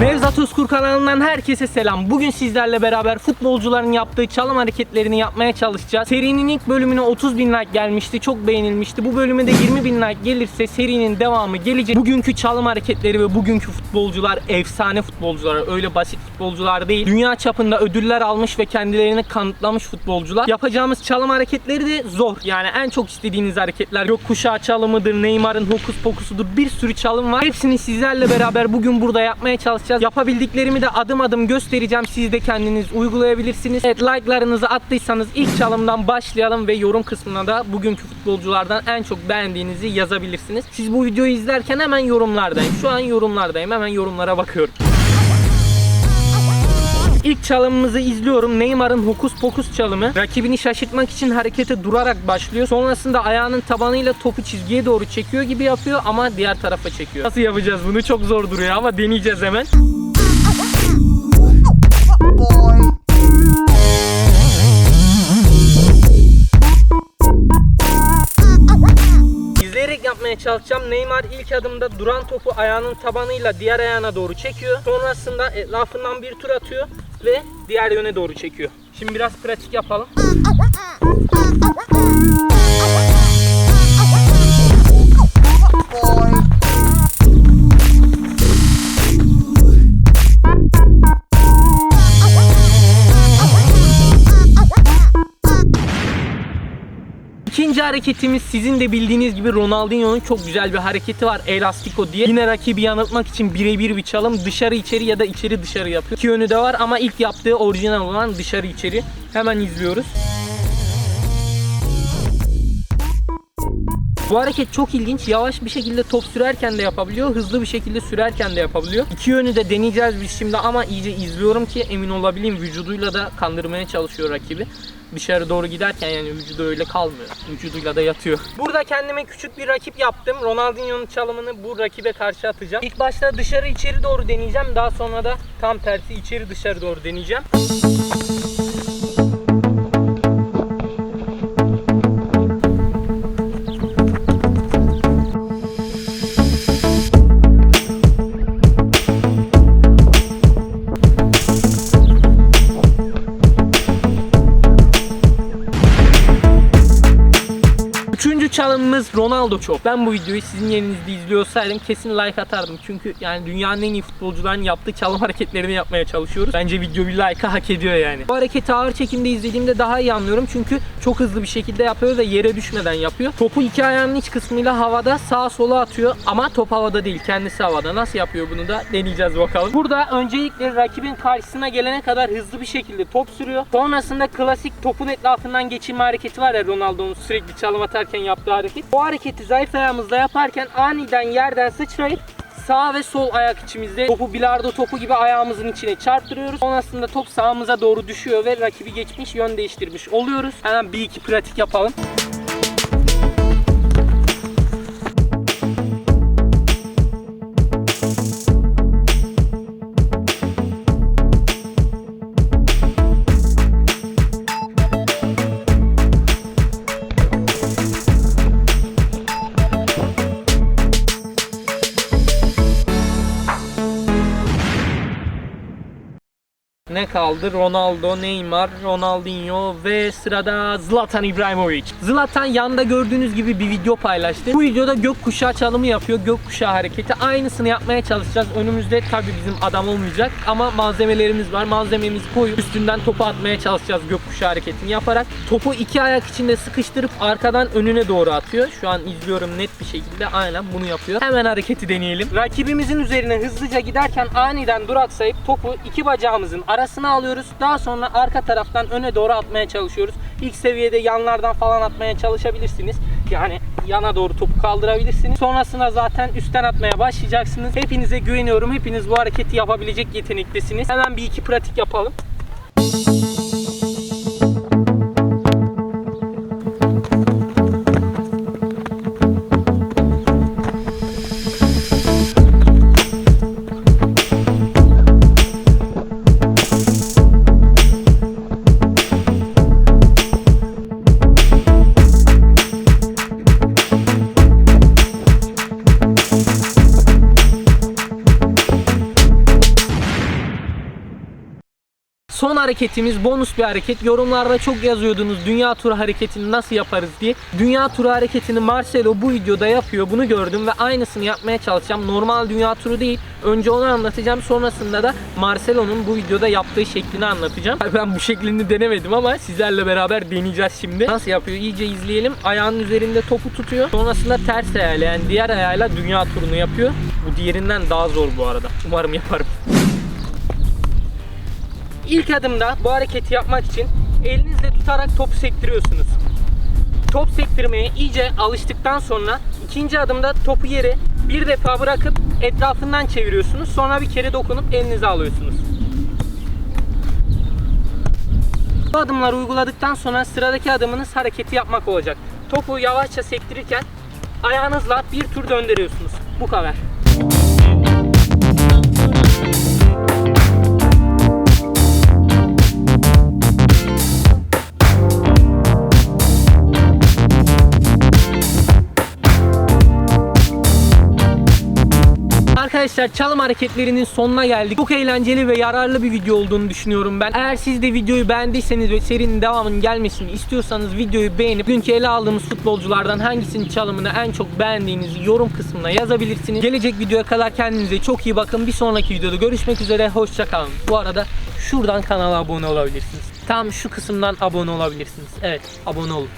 Mevzat Özkur kanalından herkese selam. Bugün sizlerle beraber futbolcuların yaptığı çalım hareketlerini yapmaya çalışacağız. Serinin ilk bölümüne 30 bin like gelmişti. Çok beğenilmişti. Bu bölüme de 20 bin like gelirse serinin devamı gelecek. Bugünkü çalım hareketleri ve bugünkü futbolcular efsane futbolcular. Öyle basit futbolcular değil. Dünya çapında ödüller almış ve kendilerini kanıtlamış futbolcular. Yapacağımız çalım hareketleri de zor. Yani en çok istediğiniz hareketler. Gökkuşağı çalımıdır, Neymar'ın hokus pokusudur. Bir sürü çalım var. Hepsini sizlerle beraber bugün burada yapmaya çalışacağız. Yapabildiklerimi de adım adım göstereceğim. Siz de kendiniz uygulayabilirsiniz. Evet like'larınızı attıysanız ilk çalımdan başlayalım ve yorum kısmına da bugünkü futbolculardan en çok beğendiğinizi yazabilirsiniz. Siz bu videoyu izlerken hemen yorumlardayım. Şu an yorumlardayım. Hemen yorumlara bakıyorum. İlk çalımımızı izliyorum. Neymar'ın hokus pokus çalımı. Rakibini şaşırtmak için harekete durarak başlıyor. Sonrasında ayağının tabanıyla topu çizgiye doğru çekiyor gibi yapıyor ama diğer tarafa çekiyor. Nasıl yapacağız bunu? Çok zor duruyor ama deneyeceğiz hemen. Yapmaya çalışacağım. Neymar ilk adımda duran topu ayağının tabanıyla diğer ayağına doğru çekiyor. Sonrasında etrafından bir tur atıyor ve diğer yöne doğru çekiyor. Şimdi biraz pratik yapalım. Hareketimiz sizin de bildiğiniz gibi Ronaldinho'nun çok güzel bir hareketi var. Elastico diye. Yine rakibi yanıltmak için birebir bir çalım dışarı içeri ya da içeri dışarı yapıyor. İki yönü de var ama ilk yaptığı orijinal olan dışarı içeri. Hemen izliyoruz. Bu hareket çok ilginç. Yavaş bir şekilde top sürerken de yapabiliyor. Hızlı bir şekilde sürerken de yapabiliyor. İki yönü de deneyeceğiz biz şimdi ama iyice izliyorum ki emin olabileyim vücuduyla da kandırmaya çalışıyor rakibi. Dışarı doğru giderken yani vücudu öyle kalmıyor. Vücuduyla da yatıyor. Burada kendime küçük bir rakip yaptım. Ronaldinho'nun çalımını bu rakibe karşı atacağım. İlk başta dışarı içeri doğru deneyeceğim. Daha sonra da tam tersi içeri dışarı doğru deneyeceğim. Çalımımız Ronaldo çok. Ben bu videoyu sizin yerinizde izliyor olsaydım kesin like atardım. Çünkü yani dünyanın en iyi futbolcuların yaptığı çalım hareketlerini yapmaya çalışıyoruz. Bence video bir like'ı hak ediyor yani. Bu hareketi ağır çekimde izlediğimde daha iyi anlıyorum. Çünkü çok hızlı bir şekilde yapıyor ve yere düşmeden yapıyor. Topu iki ayağının iç kısmıyla havada sağa sola atıyor. Ama top havada değil kendisi havada. Nasıl yapıyor bunu da deneyeceğiz bakalım. Burada öncelikle rakibin karşısına gelene kadar hızlı bir şekilde top sürüyor. Sonrasında klasik topun etrafından geçirme hareketi var ya Ronaldo'nun sürekli çalım atarken yaptığı hareket. O hareketi zayıf ayağımızla yaparken aniden yerden sıçrayıp sağ ve sol ayak içimizde topu bilardo topu gibi ayağımızın içine çarptırıyoruz. Sonrasında top sağımıza doğru düşüyor ve rakibi geçmiş yön değiştirmiş oluyoruz. Hemen bir iki pratik yapalım. Ne kaldı? Ronaldo, Neymar, Ronaldinho ve sırada Zlatan İbrahimovic. Zlatan yanda gördüğünüz gibi bir video paylaştı. Bu videoda gökkuşağı çalımı yapıyor. Gökkuşağı hareketi. Aynısını yapmaya çalışacağız. Önümüzde tabii bizim adam olmayacak ama malzemelerimiz var. Malzememizi koyup üstünden topu atmaya çalışacağız gökkuşağı hareketini yaparak. Topu iki ayak içinde sıkıştırıp arkadan önüne doğru atıyor. Şu an izliyorum net bir şekilde. Aynen bunu yapıyor. Hemen hareketi deneyelim. Rakibimizin üzerine hızlıca giderken aniden duraksayıp topu iki bacağımızın arasına alıyoruz. Daha sonra arka taraftan öne doğru atmaya çalışıyoruz. İlk seviyede yanlardan falan atmaya çalışabilirsiniz. Yani yana doğru topu kaldırabilirsiniz. Sonrasında zaten üstten atmaya başlayacaksınız. Hepinize güveniyorum. Hepiniz bu hareketi yapabilecek yetenektesiniz. Hemen bir iki pratik yapalım. Son hareketimiz bonus bir hareket. Yorumlarda çok yazıyordunuz dünya turu hareketini nasıl yaparız diye. Dünya turu hareketini Marcelo bu videoda yapıyor. Bunu gördüm ve aynısını yapmaya çalışacağım. Normal dünya turu değil. Önce onu anlatacağım. Sonrasında da Marcelo'nun bu videoda yaptığı şeklini anlatacağım. Ben bu şeklini denemedim ama sizlerle beraber deneyeceğiz şimdi. Nasıl yapıyor? İyice izleyelim. Ayağının üzerinde topu tutuyor. Sonrasında ters ayağıyla yani diğer ayağıyla dünya turunu yapıyor. Bu diğerinden daha zor bu arada. Umarım yaparım. İlk adımda bu hareketi yapmak için elinizle tutarak topu sektiriyorsunuz. Top sektirmeye iyice alıştıktan sonra ikinci adımda topu yere bir defa bırakıp etrafından çeviriyorsunuz. Sonra bir kere dokunup elinize alıyorsunuz. Bu adımları uyguladıktan sonra sıradaki adımınız hareketi yapmak olacak. Topu yavaşça sektirirken ayağınızla bir tur döndürüyorsunuz. Bu kadar. Arkadaşlar çalım hareketlerinin sonuna geldik. Çok eğlenceli ve yararlı bir video olduğunu düşünüyorum ben. Eğer siz de videoyu beğendiyseniz ve serinin devamının gelmesini istiyorsanız videoyu beğenip bugünkü ele aldığımız futbolculardan hangisinin çalımını en çok beğendiğinizi yorum kısmına yazabilirsiniz. Gelecek videoya kadar kendinize çok iyi bakın. Bir sonraki videoda görüşmek üzere. Hoşçakalın. Bu arada şuradan kanala abone olabilirsiniz. Tam şu kısımdan abone olabilirsiniz. Evet abone olun.